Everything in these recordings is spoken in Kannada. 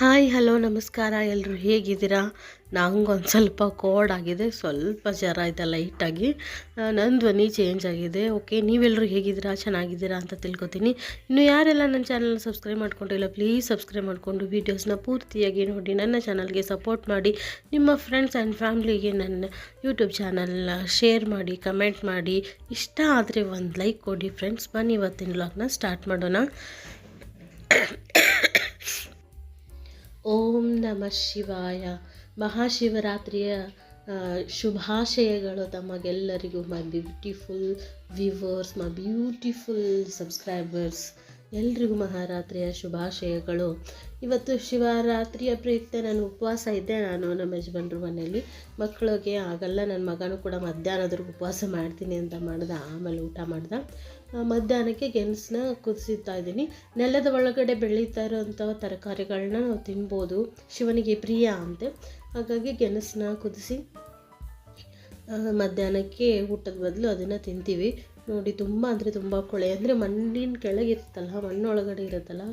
ಹಾಯ್, ಹಲೋ, ನಮಸ್ಕಾರ. ಎಲ್ಲರೂ ಹೇಗಿದ್ದೀರಾ? ನಂಗೊಂದು ಸ್ವಲ್ಪ ಕೋಲ್ಡ್ ಆಗಿದೆ. ಸ್ವಲ್ಪ ಜ್ವರ ಇದೆ ಲೈಟಾಗಿ ನನ್ನ ಧ್ವನಿ ಚೇಂಜ್ ಆಗಿದೆ. ಓಕೆ ನೀವೆಲ್ಲರೂ ಹೇಗಿದ್ದೀರಾ? ಚೆನ್ನಾಗಿದ್ದೀರಾ ಅಂತ ತಿಳ್ಕೊತೀನಿ. ಇನ್ನು ಯಾರೆಲ್ಲ ನನ್ನ ಚಾನಲ್ನ ಸಬ್ಸ್ಕ್ರೈಬ್ ಮಾಡ್ಕೊಂಡಿಲ್ಲ ಪ್ಲೀಸ್ ಸಬ್ಸ್ಕ್ರೈಬ್ ಮಾಡಿಕೊಂಡು ವೀಡಿಯೋಸ್ನ ಪೂರ್ತಿಯಾಗಿ ನೋಡಿ, ನನ್ನ ಚಾನಲ್ಗೆ ಸಪೋರ್ಟ್ ಮಾಡಿ, ನಿಮ್ಮ ಫ್ರೆಂಡ್ಸ್ ಆ್ಯಂಡ್ ಫ್ಯಾಮ್ಲಿಗೆ ನನ್ನ ಯೂಟ್ಯೂಬ್ ಚಾನಲ್ನ ಶೇರ್ ಮಾಡಿ ಕಮೆಂಟ್ ಮಾಡಿ. ಇಷ್ಟ ಆದರೆ ಒಂದು ಲೈಕ್ ಕೊಡಿ ಫ್ರೆಂಡ್ಸ್ ಬನ್ನಿ, ಇವತ್ತಿನ ವ್ಲಾಗ್ನ ಸ್ಟಾರ್ಟ್ ಮಾಡೋಣ. ಓಂ ನಮಃ ಶಿವಾಯ. ಮಹಾಶಿವರಾತ್ರಿಯ ಶುಭಾಶಯಗಳು ತಮಗೆಲ್ಲರಿಗೂ my beautiful viewers my beautiful subscribers ಎಲ್ರಿಗೂ ಮಹಾರಾತ್ರಿಯ ಶುಭಾಶಯಗಳು. ಇವತ್ತು ಶಿವರಾತ್ರಿಯ ಪ್ರಯುಕ್ತ ನಾನು ಉಪವಾಸ ಇದ್ದೆ ನಾನು ನಮ್ಮ ಯಜಮಾನ್ರ ಮನೆಯಲ್ಲಿ ಮಕ್ಕಳಿಗೆ ಆಗಲ್ಲ ನನ್ನ ಮಗನೂ ಕೂಡ ಮಧ್ಯಾಹ್ನದವರೆಗೂ ಉಪವಾಸ ಮಾಡ್ತೀನಿ ಅಂತ ಮಾಡ್ದೆ. ಆಮೇಲೆ ಊಟ ಮಾಡ್ದೆ. ಮಧ್ಯಾಹ್ನಕ್ಕೆ ಗೆಣಸನ್ನ ಕುದಿಸ್ತಾ ಇದ್ದೀನಿ. ನೆಲದ ಒಳಗಡೆ ಬೆಳೀತಾ ಇರೋಂಥ ತರಕಾರಿಗಳನ್ನ ನಾವು ತಿನ್ಬೋದು. ಶಿವನಿಗೆ ಪ್ರಿಯ ಅಂತೆ. ಹಾಗಾಗಿ ಗೆಣಸನ್ನ ಕುದಿಸಿ ಮಧ್ಯಾಹ್ನಕ್ಕೆ ಊಟದ ಬದಲು ಅದನ್ನು ತಿಂತೀವಿ. ನೋಡಿ, ತುಂಬ ಅಂದರೆ ತುಂಬ ಕೊಳೆ. ಅಂದರೆ ಮಣ್ಣಿನ ಕೆಳಗೆ ಇರುತ್ತಲ್ಲ, ಮಣ್ಣೊಳಗಡೆ ಇರುತ್ತಲ್ಲ,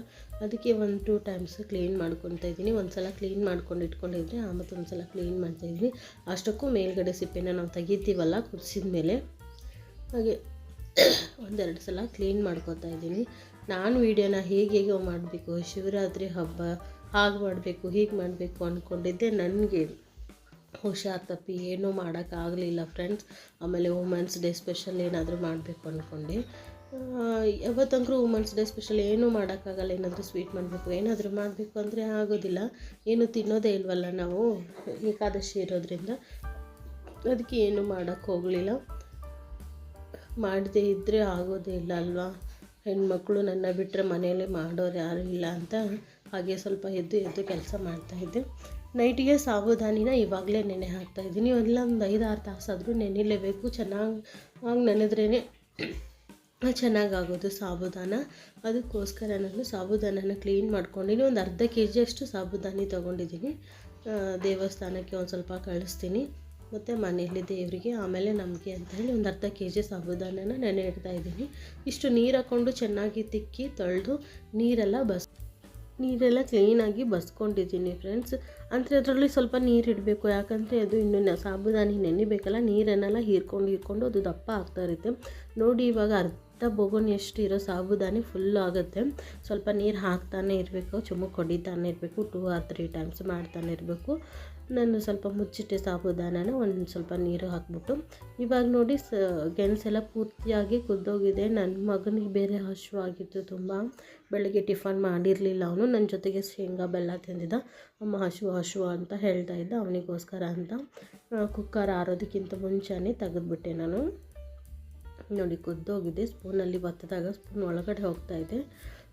ಅದಕ್ಕೆ ಒಂದು ಟೂ ಟೈಮ್ಸ್ ಕ್ಲೀನ್ ಮಾಡ್ಕೊತಾ ಇದ್ದೀನಿ. ಒಂದು ಸಲ ಕ್ಲೀನ್ ಮಾಡ್ಕೊಂಡು ಇಟ್ಕೊಂಡಿದ್ರೆ ಆಮೇಲೆ ಒಂದು ಸಲ ಕ್ಲೀನ್ ಮಾಡ್ತಾಯಿದ್ದೀನಿ ಅಷ್ಟಕ್ಕೂ ಮೇಲ್ಗಡೆ ಸಿಪ್ಪೆನ ನಾವು ತೆಗಿತೀವಲ್ಲ ಕುದಿಸಿದ ಮೇಲೆ. ಹಾಗೆ ಒಂದೆರಡು ಸಲ ಕ್ಲೀನ್ ಮಾಡ್ಕೊತಾ ಇದ್ದೀನಿ. ನಾನು ವೀಡಿಯೋನ ಹೇಗೆ ಹೇಗೆ ಮಾಡಬೇಕು, ಶಿವರಾತ್ರಿ ಹಬ್ಬ ಹಾಗೆ ಮಾಡಬೇಕು, ಹೀಗೆ ಮಾಡಬೇಕು ಅಂದ್ಕೊಂಡಿದ್ದೆ ನನಗೆ. ಹುಷಾರ್ ತಪ್ಪಿ ಏನೂ ಮಾಡೋಕ್ಕಾಗಲಿಲ್ಲ ಫ್ರೆಂಡ್ಸ್ ಆಮೇಲೆ ವುಮೆನ್ಸ್ ಡೇ ಸ್ಪೆಷಲ್ ಏನಾದರೂ ಮಾಡಬೇಕು ಅಂದ್ಕೊಂಡು ಯಾವತ್ತಂದ್ರೂ ವುಮೆನ್ಸ್ ಡೇ ಸ್ಪೆಷಲ್ ಏನೂ ಮಾಡೋಕ್ಕಾಗಲ್ಲ, ಏನಾದರೂ ಸ್ವೀಟ್ ಮಾಡಬೇಕು. ಏನಾದರೂ ಮಾಡಬೇಕು ಅಂದರೆ ಆಗೋದಿಲ್ಲ. ಏನು ತಿನ್ನೋದೇ ಇಲ್ವಲ್ಲ ನಾವು, ಏಕಾದಶಿ ಇರೋದ್ರಿಂದ. ಅದಕ್ಕೆ ಏನು ಮಾಡೋಕ್ಕೆ ಹೋಗಲಿಲ್ಲ. ಮಾಡದೇ ಇದ್ದರೆ ಆಗೋದೇ ಇಲ್ಲ ಅಲ್ವಾ? ಹೆಣ್ಮಕ್ಳು ನನ್ನ ಬಿಟ್ಟರೆ ಮನೆಯಲ್ಲೇ ಮಾಡೋರು ಯಾರೂ ಇಲ್ಲ ಅಂತ ಹಾಗೆ ಸ್ವಲ್ಪ ಎದ್ದು ಎದ್ದು ಕೆಲಸ ಮಾಡ್ತಾಯಿದ್ದೆ ನೈಟಿಗೆ ಸಾಬುದಾನಿನ ಇವಾಗಲೇ ನೆನೆ ಹಾಕ್ತಾಯಿದ್ದೀನಿ ಎಲ್ಲ ಒಂದು ಐದು ಆರು ತಾಸಾದರೂ ನೆನೆಲೇಬೇಕು. ಚೆನ್ನಾಗಿ ನೆನೆದ್ರೇ ಚೆನ್ನಾಗಾಗೋದು ಸಾಬುದಾನ ಅದಕ್ಕೋಸ್ಕರ ನಾನು ಸಾಬುದಾನನ ಕ್ಲೀನ್ ಮಾಡ್ಕೊಂಡಿನಿ. ಒಂದು ಅರ್ಧ ಕೆ ಜಿಯಷ್ಟು ಸಾಬುದಾನಿ ತೊಗೊಂಡಿದ್ದೀನಿ. ದೇವಸ್ಥಾನಕ್ಕೆ ಒಂದು ಸ್ವಲ್ಪ ಕಳಿಸ್ತೀನಿ. ಮತ್ತು ಮನೆಯಲ್ಲಿ ದೇವರಿಗೆ, ಆಮೇಲೆ ನಮಗೆ ಅಂತ ಹೇಳಿ ಒಂದು ಅರ್ಧ ಕೆ ಜಿ ಸಾಬುದಾನನ ನೆನೆ ಇಡ್ತಾ ಇದ್ದೀನಿ. ಇಷ್ಟು ನೀರು ಹಾಕ್ಕೊಂಡು ಚೆನ್ನಾಗಿ ತಿಕ್ಕಿ ತೊಳೆದು ನೀರೆಲ್ಲ ಬಸ್ ನೀರೆಲ್ಲ ಕ್ಲೀನಾಗಿ ಬಸ್ಕೊಂಡಿದ್ದೀನಿ ಫ್ರೆಂಡ್ಸ್. ಅಂದರೆ ಅದರಲ್ಲಿ ಸ್ವಲ್ಪ ನೀರು ಇಡಬೇಕು. ಯಾಕಂದರೆ ಅದು ಇನ್ನು ಸಾಬುದಾನಿ ನೆನಿಬೇಕಲ್ಲ, ನೀರನ್ನೆಲ್ಲ ಹೀರ್ಕೊಂಡು ಹೀರ್ಕೊಂಡು ಅದು ದಪ್ಪ ಆಗ್ತಾ ಇರುತ್ತೆ. ನೋಡಿ ಇವಾಗ ಅರ್ಧ ಬೊಗೋನ್ ಎಷ್ಟು ಇರೋ ಸಾಬುದಾನಿ ಫುಲ್ ಆಗುತ್ತೆ. ಸ್ವಲ್ಪ ನೀರು ಹಾಕ್ತಾನೆ ಇರಬೇಕು, ಚುಮುಕ್ ಹೊಡಿತಾನೆ ಇರಬೇಕು ಟೂ ಆರ್ ತ್ರೀ ಟೈಮ್ಸ್ ಮಾಡ್ತಾನೆ ಇರಬೇಕು. ನಾನು ಸ್ವಲ್ಪ ಮುಚ್ಚಿಟ್ಟೆ ಸಾಬುದಾನನ, ಒಂದು ಸ್ವಲ್ಪ ನೀರು ಹಾಕ್ಬಿಟ್ಟು. ಇವಾಗ ನೋಡಿ ಸ, ಗೆಣಸೆಲ್ಲ ಪೂರ್ತಿಯಾಗಿ ಕುದ್ದೋಗಿದೆ. ನನ್ನ ಮಗನಿಗೆ ಬೇರೆ ಹಸಿವಾಗಿತ್ತು ತುಂಬ. ಬೆಳಗ್ಗೆ ಟಿಫನ್ ಮಾಡಿರಲಿಲ್ಲ ಅವನು. ನನ್ನ ಜೊತೆಗೆ ಶೇಂಗಾ, ಬೆಲ್ಲ ತಿಂದಿದ್ದ. ಅಮ್ಮ ಹಶು ಹಶು ಅಂತ ಹೇಳ್ತಾ ಇದ್ದ. ಅವನಿಗೋಸ್ಕರ ಅಂತ ಕುಕ್ಕರ್ ಆರೋದಕ್ಕಿಂತ ಮುಂಚೆನೇ ತೆಗೆದುಬಿಟ್ಟೆ ನಾನು. ನೋಡಿ ಕುದ್ದೋಗಿದೆ. ಸ್ಪೂನಲ್ಲಿ ಬತ್ತದಾಗ ಸ್ಪೂನ್ ಒಳಗಡೆ ಹೋಗ್ತಾ ಇದೆ.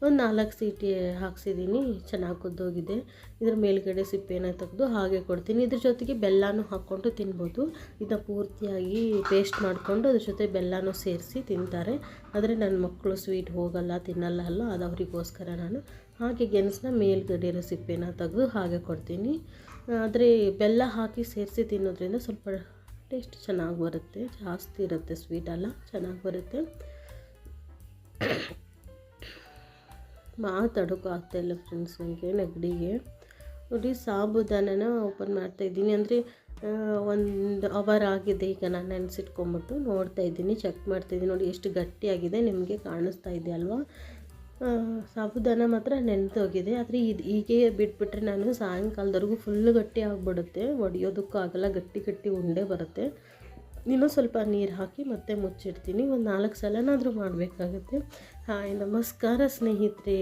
ಒಂದು ನಾಲ್ಕು ಸೀಟಿ ಹಾಕ್ಸಿದ್ದೀನಿ ಚೆನ್ನಾಗಿ ಕುದ್ದೋಗಿದೆ. ಇದ್ರ ಮೇಲ್ಗಡೆ ಸಿಪ್ಪೆನ ತೆಗೆದು ಹಾಗೆ ಕೊಡ್ತೀನಿ. ಇದ್ರ ಜೊತೆಗೆ ಬೆಲ್ಲನೂ ಹಾಕ್ಕೊಂಡು ತಿನ್ಬೋದು. ಇದನ್ನ ಪೂರ್ತಿಯಾಗಿ ಪೇಸ್ಟ್ ಮಾಡಿಕೊಂಡು ಅದ್ರ ಜೊತೆ ಬೆಲ್ಲನೂ ಸೇರಿಸಿ ತಿಂತಾರೆ. ಆದರೆ ನನ್ನ ಮಕ್ಕಳು ಸ್ವೀಟ್ ಹೋಗಲ್ಲ, ತಿನ್ನಲ್ಲ ಅಲ್ಲ, ಅದು ಅವರಿಗೋಸ್ಕರ ನಾನು ಹಾಗೆ ಗೆಣಸನ್ನ ಮೇಲ್ಗಡೆ ಇರೋ ಸಿಪ್ಪೆನ ತೆಗೆದು ಹಾಗೆ ಕೊಡ್ತೀನಿ. ಆದರೆ ಬೆಲ್ಲ ಹಾಕಿ ಸೇರಿಸಿ ತಿನ್ನೋದ್ರಿಂದ ಸ್ವಲ್ಪ ಟೇಸ್ಟ್ ಚೆನ್ನಾಗಿ ಬರುತ್ತೆ, ಜಾಸ್ತಿ ಇರುತ್ತೆ ಸ್ವೀಟ್ ಎಲ್ಲ ಚೆನ್ನಾಗಿ ಬರುತ್ತೆ. ಮಾತಾಡೋಕ್ಕೂ ಆಗ್ತಾಯಿಲ್ಲ ಫ್ರೆಂಡ್ಸ್ ನನಗೆ ನೆಗಡಿಗೆ. ನೋಡಿ, ಸಾಬುದಾನನ ಓಪನ್ ಮಾಡ್ತಾ ಇದ್ದೀನಿ. ಅಂದರೆ ಒಂದು ಅವರ್ ಆಗಿದೆ ಈಗ ನಾನು ನೆನೆಸಿಟ್ಕೊಂಬಿಟ್ಟು ನೋಡ್ತಾ ಇದ್ದೀನಿ ಚೆಕ್ ಮಾಡ್ತಾಯಿದ್ದೀನಿ ನೋಡಿ, ಎಷ್ಟು ಗಟ್ಟಿಯಾಗಿದೆ, ನಿಮಗೆ ಕಾಣಿಸ್ತಾ ಇದೆ ಅಲ್ವಾ? ಸಾಬುದಾನ ಮಾತ್ರ ನೆನೆದೋಗಿದೆ ಆದರೆ ಇದು ಹೀಗೆ ಬಿಟ್ಬಿಟ್ರೆ ನಾನು ಸಾಯಂಕಾಲದವರೆಗೂ ಫುಲ್ಲು ಗಟ್ಟಿ ಆಗಿಬಿಡುತ್ತೆ. ಒಡೆಯೋದಕ್ಕೂ ಆಗಲ್ಲ, ಗಟ್ಟಿ ಗಟ್ಟಿ ಉಂಡೆ ಬರುತ್ತೆ. ಇನ್ನೂ ಸ್ವಲ್ಪ ನೀರು ಹಾಕಿ ಮತ್ತೆ ಮುಚ್ಚಿಡ್ತೀನಿ. ಒಂದು ನಾಲ್ಕು ಸಲನಾದರೂ ಮಾಡಬೇಕಾಗುತ್ತೆ. ಹಾಯ್, ನಮಸ್ಕಾರ ಸ್ನೇಹಿತರೆ.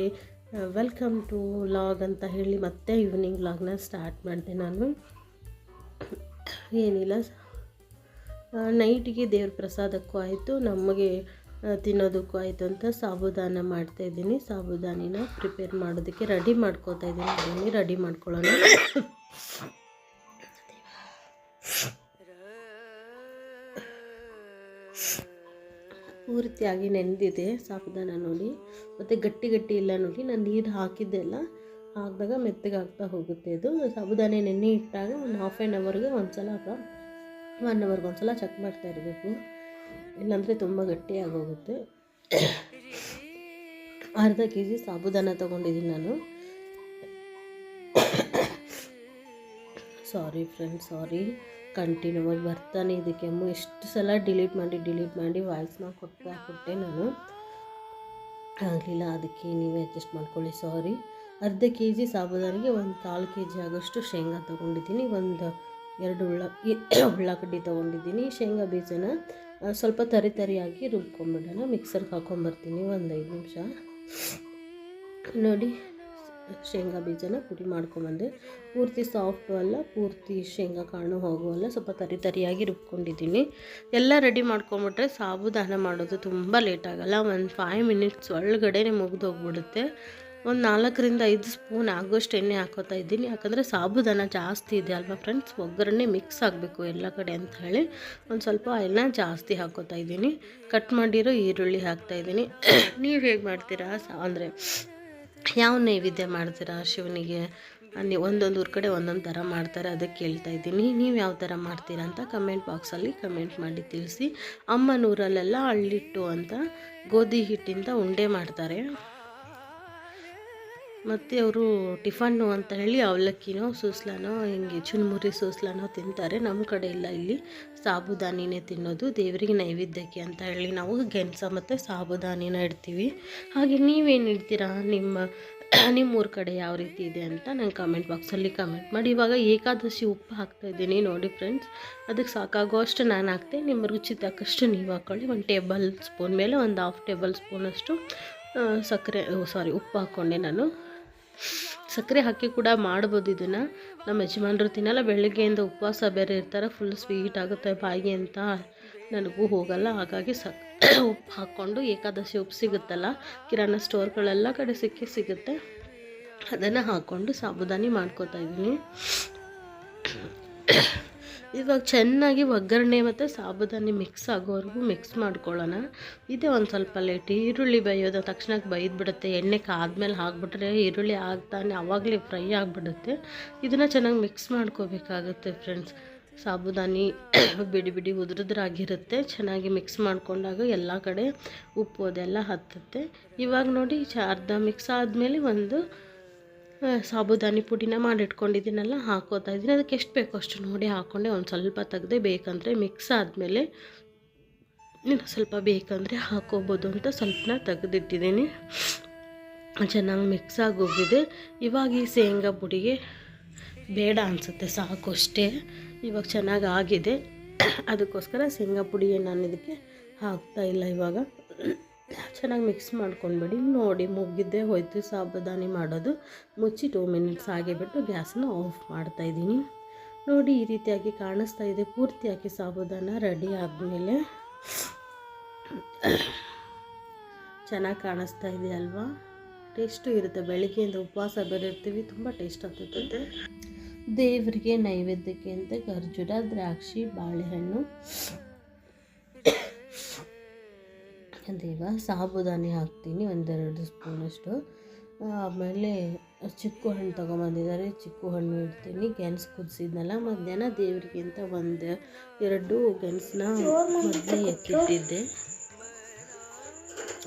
ವೆಲ್ಕಮ್ ಟು ಲಾಗ್ ಅಂತ ಹೇಳಿ ಮತ್ತೆ ಈವ್ನಿಂಗ್ ಲಾಗ್ನ ಸ್ಟಾರ್ಟ್ ಮಾಡಿದೆ ನಾನು. ಏನಿಲ್ಲ. ನೈಟಿಗೆ ದೇವ್ರ ಪ್ರಸಾದಕ್ಕೂ ಆಯಿತು. ನಮಗೆ ತಿನ್ನೋದಕ್ಕೂ ಆಯಿತು ಅಂತ ಸಾಬುದಾನ ಮಾಡ್ತಾಯಿದ್ದೀನಿ ಸಾಬುದಾನಿನ ಪ್ರಿಪೇರ್ ಮಾಡೋದಕ್ಕೆ ರೆಡಿ ಮಾಡ್ಕೋತಾ ಇದ್ದೀನಿ. ಬನ್ನಿ ರೆಡಿ ಮಾಡ್ಕೊಳ್ಳೋಣ. ಪೂರ್ತಿಯಾಗಿ ನೆನೆದಿದೆ ಸಾಬುದಾನ ನೋಡಿ. ಮತ್ತು ಗಟ್ಟಿ ಗಟ್ಟಿ ಇಲ್ಲ ನೋಡಿ. ನಾನು ನೀರು ಹಾಕಿದ್ದೆಲ್ಲ ಹಾಕಿದಾಗ ಮೆತ್ತಗಾಗ್ತಾ ಹೋಗುತ್ತೆ ಇದು. ಸಾಬುದಾನೆ ನೆನೆ ಇಟ್ಟಾಗ ಒಂದು ಹಾಫ್ ಆ್ಯನ್ ಅವರ್ಗೆ ಒಂದು ಸಲ ಅಥವಾ ಒನ್ ಅವರ್ಗೆ ಒಂದು ಸಲ ಚೆಕ್ ಮಾಡ್ತಾ ಇರಬೇಕು. ಇಲ್ಲಾಂದರೆ ತುಂಬ ಗಟ್ಟಿಯಾಗೋಗುತ್ತೆ. ಅರ್ಧ ಕೆ ಜಿ ಸಾಬುದಾನ ತೊಗೊಂಡಿದ್ದೀನಿ ನಾನು. ಸಾರಿ ಫ್ರೆಂಡ್ಸ್, ಸಾರಿ. ಕಂಟಿನ್ಯೂ ಆಗಿ ಬರ್ತಾನೆ ಇದಕ್ಕೆ ಕೆಮ್ಮು. ಎಷ್ಟು ಸಲ ಡಿಲೀಟ್ ಮಾಡಿ ಡಿಲೀಟ್ ಮಾಡಿ ವಾಯ್ಸ್ನ ಕೊಟ್ಟು ಕೊಟ್ಟೆ ನಾನು. ಆಗಲಿಲ್ಲ, ಅದಕ್ಕೆ ನೀವೇ ಅಡ್ಜಸ್ಟ್ ಮಾಡ್ಕೊಳ್ಳಿ, ಸಾರಿ. ಅರ್ಧ ಕೆ ಜಿ ಸಾಬುದಾನಿಗೆ ಒಂದು ಕಾಲು ಕೆ ಜಿ ಆಗೋಷ್ಟು ಶೇಂಗಾ ತೊಗೊಂಡಿದ್ದೀನಿ. ಒಂದು ಎರಡು ಉಳ್ಳ ಉಳ್ಳಾಗಡ್ಡಿ ತೊಗೊಂಡಿದ್ದೀನಿ. ಶೇಂಗಾ ಬೀಜನ ಸ್ವಲ್ಪ ತರಿ ತರಿಯಾಗಿ ರುಬ್ಕೊಂಬಿಡೋಣ. ಮಿಕ್ಸರ್ಗೆ ಹಾಕ್ಕೊಂಬರ್ತೀನಿ ಒಂದು ಐದು ನಿಮಿಷ. ನೋಡಿ, ಶೇಂಗಾ ಬೀಜನ ಪುಡಿ ಮಾಡ್ಕೊಂಬಂದೆ. ಪೂರ್ತಿ ಸಾಫ್ಟು ಅಲ್ಲ, ಪೂರ್ತಿ ಶೇಂಗಾ ಕಾಣು ಹೋಗುವಲ್ಲ ಸ್ವಲ್ಪ ತರಿ ತರಿಯಾಗಿ ರುಬ್ಕೊಂಡಿದ್ದೀನಿ. ಎಲ್ಲ ರೆಡಿ ಮಾಡ್ಕೊಂಬಿಟ್ರೆ ಸಾಬುದಾನ ಮಾಡೋದು ತುಂಬ ಲೇಟ್ ಒಂದು ಫೈವ್ ಮಿನಿಟ್ಸ್ ಒಳಗಡೆನೆ ಮುಗಿದೋಗ್ಬಿಡುತ್ತೆ. ಒಂದು ನಾಲ್ಕರಿಂದ ಐದು ಸ್ಪೂನ್ ಆಗೋಷ್ಟು ಎಣ್ಣೆ ಹಾಕೋತಾ ಇದ್ದೀನಿ. ಯಾಕಂದರೆ ಸಾಬುದಾನ ಜಾಸ್ತಿ ಇದೆ ಅಲ್ವಾ ಫ್ರೆಂಡ್ಸ್ ಒಗ್ಗರಣೆ ಮಿಕ್ಸ್ ಆಗಬೇಕು ಎಲ್ಲ ಕಡೆ ಅಂತ ಹೇಳಿ. ಒಂದು ಸ್ವಲ್ಪ ಆಯಿಲ್ನ ಜಾಸ್ತಿ ಹಾಕೋತಾ ಇದ್ದೀನಿ. ಕಟ್ ಮಾಡಿರೋ ಈರುಳ್ಳಿ ಹಾಕ್ತಾ ಇದ್ದೀನಿ. ನೀವು ಹೇಗೆ ಮಾಡ್ತೀರಾ? ಅಂದರೆ ಯಾವ ನೈವೇದ್ಯ ಮಾಡ್ತೀರಾ ಶಿವನಿಗೆ? ನೀವು ಒಂದೊಂದು ಊರ ಕಡೆ ಒಂದೊಂದು ಥರ ಮಾಡ್ತಾರೆ ಅದಕ್ಕೆ ಕೇಳ್ತಾ ಇದ್ದೀನಿ. ನೀವು ಯಾವ ಥರ ಮಾಡ್ತೀರಾ ಅಂತ ಕಮೆಂಟ್ ಬಾಕ್ಸಲ್ಲಿ ಕಮೆಂಟ್ ಮಾಡಿ ತಿಳಿಸಿ. ಅಮ್ಮನೂರಲ್ಲೆಲ್ಲ ಅಳ್ಳಿಟ್ಟು ಅಂತ ಗೋಧಿ ಹಿಟ್ಟಿಂದ ಉಂಡೆ ಮಾಡ್ತಾರೆ. ಮತ್ತು ಅವರು ಟಿಫನ್ನು ಅಂತ ಹೇಳಿ ಅವಲಕ್ಕಿನೋ, ಸೂಸ್ಲಾನೋ, ಹಿಂಗೆ ಚುನ್ಮುರಿ ಸೂಸ್ಲಾನೋ ತಿಂತಾರೆ. ನಮ್ಮ ಕಡೆ ಇಲ್ಲ ಇಲ್ಲಿ. ಸಾಬುದಾನಿನೇ ತಿನ್ನೋದು. ದೇವರಿಗೆ ನೈವೇದ್ಯಕ್ಕೆ ಅಂತ ಹೇಳಿ ನಾವು ಗೆಣಸ ಮತ್ತು ಸಾಬುದಾನಿನ ಇಡ್ತೀವಿ. ಹಾಗೆ ನೀವೇನು ಇಡ್ತೀರಾ? ನಿಮ್ಮ ನಿಮ್ಮ ಊರ ಕಡೆ ಯಾವ ರೀತಿ ಇದೆ ಅಂತ ನಂಗೆ ಕಮೆಂಟ್ ಬಾಕ್ಸಲ್ಲಿ ಕಮೆಂಟ್ ಮಾಡಿ. ಇವಾಗ ಏಕಾದಶಿ ಉಪ್ಪು ಹಾಕ್ತಾ ಇದ್ದೀನಿ ನೋಡಿ ಫ್ರೆಂಡ್ಸ್ ಅದಕ್ಕೆ ಸಾಕಾಗುವಷ್ಟು ನಾನು ಹಾಕ್ತೆ. ನಿಮ್ಮ ರುಚಿ ತಕ್ಕಷ್ಟು ನೀವು ಹಾಕ್ಕೊಳ್ಳಿ ಒಂದು ಟೇಬಲ್ ಸ್ಪೂನ್ ಮೇಲೆ ಒಂದು ಹಾಫ್ ಟೇಬಲ್ ಸ್ಪೂನಷ್ಟು ಸಕ್ಕರೆ ಸಾರಿ ಉಪ್ಪು ಹಾಕ್ಕೊಂಡೆ ನಾನು. ಸಕ್ಕರೆ ಹಾಕಿ ಕೂಡ ಮಾಡ್ಬೋದು ಇದನ್ನು. ನಮ್ಮ ಯಜಮಾನ್ರು ತಿನ್ನಲ್ಲ, ಬೆಳಗ್ಗೆಯಿಂದ ಉಪವಾಸ ಬೇರೆ ಇರ್ತಾರೆ ಫುಲ್ ಸ್ವೀಟ್ ಆಗುತ್ತೆ ಬಾಯಿಗೆ ಅಂತ. ನನಗೂ ಹೋಗಲ್ಲ, ಹಾಗಾಗಿ ಸಕ್, ಉಪ್ಪು ಹಾಕ್ಕೊಂಡು ಏಕಾದಶಿ ಉಪ್ಪು ಸಿಗುತ್ತಲ್ಲ, ಕಿರಾಣ ಸ್ಟೋರ್ಗಳೆಲ್ಲ ಕಡೆ ಸಿಕ್ಕಿ ಸಿಗುತ್ತೆ. ಅದನ್ನು ಹಾಕ್ಕೊಂಡು ಸಾಬುದಾನಿ ಮಾಡ್ಕೋತಾ ಇದ್ದೀನಿ. ಇವಾಗ ಚೆನ್ನಾಗಿ ಒಗ್ಗರಣೆ ಮತ್ತು ಸಾಬುದಾನಿ ಮಿಕ್ಸ್ ಆಗೋವರೆಗೂ ಮಿಕ್ಸ್ ಮಾಡ್ಕೊಳ್ಳೋಣ. ಇದೇ ಒಂದು ಸ್ವಲ್ಪ ಲೇಟ್ ಈರುಳ್ಳಿ ಬೇಯೋದು ತಕ್ಷಣಕ್ಕೆ ಬೈದ್ಬಿಡುತ್ತೆ ಎಣ್ಣೆ ಕಾದ್ಮೇಲೆ ಹಾಕ್ಬಿಟ್ರೆ ಈರುಳ್ಳಿ ಆಗ್ತಾನೆ ಆವಾಗಲೇ ಫ್ರೈ ಆಗಿಬಿಡುತ್ತೆ. ಇದನ್ನು ಚೆನ್ನಾಗಿ ಮಿಕ್ಸ್ ಮಾಡ್ಕೋಬೇಕಾಗುತ್ತೆ ಫ್ರೆಂಡ್ಸ್ ಸಾಬುದಾನಿ ಬಿಡಿ ಬಿಡಿ ಉದುರುದ್ರಾಗಿರುತ್ತೆ. ಚೆನ್ನಾಗಿ ಮಿಕ್ಸ್ ಮಾಡಿಕೊಂಡಾಗ ಎಲ್ಲ ಕಡೆ ಉಪ್ಪು ಅದೆಲ್ಲ ಹತ್ತುತ್ತೆ. ಇವಾಗ ನೋಡಿ, ಚ ಅರ್ಧ ಮಿಕ್ಸ್ ಆದಮೇಲೆ ಒಂದು ಸಾಬುದಾನಿ ಪುಡಿನ ಮಾಡಿಟ್ಕೊಂಡಿದ್ದೀನಲ್ಲ, ಹಾಕೋತಾ ಇದ್ದೀನಿ. ಅದಕ್ಕೆ ಎಷ್ಟು ಬೇಕೋ ಅಷ್ಟು ನೋಡಿ ಹಾಕ್ಕೊಂಡೆ ಒಂದು ಸ್ವಲ್ಪ ತೆಗೆದೆ ಬೇಕಂದರೆ ಮಿಕ್ಸ್ ಆದಮೇಲೆ ಇನ್ನು ಸ್ವಲ್ಪ ಬೇಕಂದರೆ ಹಾಕೋಬೋದು ಅಂತ ಸ್ವಲ್ಪನ ತೆಗೆದಿಟ್ಟಿದ್ದೀನಿ. ಚೆನ್ನಾಗಿ ಮಿಕ್ಸ್ ಆಗೋಗಿದೆ. ಇವಾಗ ಈ ಶೇಂಗಾ ಪುಡಿಗೆ ಬೇಡ ಅನಿಸುತ್ತೆ, ಸಾಕು ಅಷ್ಟೇ. ಇವಾಗ ಚೆನ್ನಾಗಿ ಆಗಿದೆ. ಅದಕ್ಕೋಸ್ಕರ ಶೇಂಗಾ ಪುಡಿಗೆ ನಾನು ಇದಕ್ಕೆ ಹಾಕ್ತಾಯಿಲ್ಲ ಇವಾಗ. ಚೆನ್ನಾಗಿ ಮಿಕ್ಸ್ ಮಾಡ್ಕೊಂಡ್ಬಿಡಿ. ನೋಡಿ ಮುಗಿದ್ದೆ ಹೋಯ್ತು ಸಾಬುದಾನಿ ಮಾಡೋದು. ಮುಚ್ಚಿ ಟೂ ಮಿನಿಟ್ಸ್ ಆಗಿಬಿಟ್ಟು ಗ್ಯಾಸನ್ನು ಆಫ್ ಮಾಡ್ತಾಯಿದ್ದೀನಿ ನೋಡಿ ಈ ರೀತಿಯಾಗಿ ಕಾಣಿಸ್ತಾ ಇದೆ. ಪೂರ್ತಿಯಾಗಿ ಸಾಬುದಾನ ರೆಡಿ ಆದಮೇಲೆ ಚೆನ್ನಾಗಿ ಕಾಣಿಸ್ತಾ ಇದೆ ಅಲ್ವಾ? ಟೇಸ್ಟು ಇರುತ್ತೆ. ಬೆಳಿಗ್ಗೆಯಿಂದ ಉಪವಾಸ ಬೇರೆ ಇರ್ತೀವಿ ತುಂಬ ಟೇಸ್ಟ್ ಆಗ್ತದೆ ದೇವರಿಗೆ ನೈವೇದ್ಯಕ್ಕೆ ಅಂತ ಖರ್ಜೂರ, ದ್ರಾಕ್ಷಿ, ಬಾಳೆಹಣ್ಣು. ದೇವ, ಸಾಬುದಾನಿ ಹಾಕ್ತೀನಿ, ಒಂದೆರಡು ಸ್ಪೂನಷ್ಟು ಆಮೇಲೆ ಚಿಕ್ಕು ಹಣ್ಣು ತೊಗೊಂಬಂದಿದ್ದಾರೆ. ಚಿಕ್ಕು ಹಣ್ಣು ಇಡ್ತೀನಿ. ಗೆಣಸು ಕುದಿಸಿದ್ನಲ್ಲ, ಮಧ್ಯಾಹ್ನ ದೇವರಿಗೆ ಅಂತ ಒಂದು ಎರಡು ಗೆಣಸನ್ನ ಮೊದಲೇ ಎತ್ತಿಟ್ಟಿದ್ದೆ.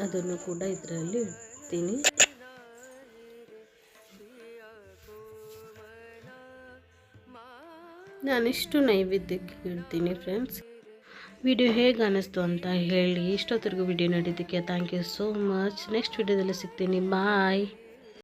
ಅದನ್ನು ಕೂಡ ಇದರಲ್ಲಿ ಇಡ್ತೀನಿ. ನಾನಿಷ್ಟು ನೈವೇದ್ಯಕ್ಕೆ ಇಡ್ತೀನಿ ಫ್ರೆಂಡ್ಸ್ ವಿಡಿಯೋ ಹೇಗೆ ಅನ್ನಿಸ್ತು ಅಂತ ಹೇಳಿ ಇಷ್ಟೊತ್ತರೆಗೂ ವಿಡಿಯೋ ನೋಡಿದ್ದಕ್ಕೆ thank you so much next ವಿಡಿಯೋದಲ್ಲಿ ಸಿಗ್ತೀನಿ. ಬಾಯ್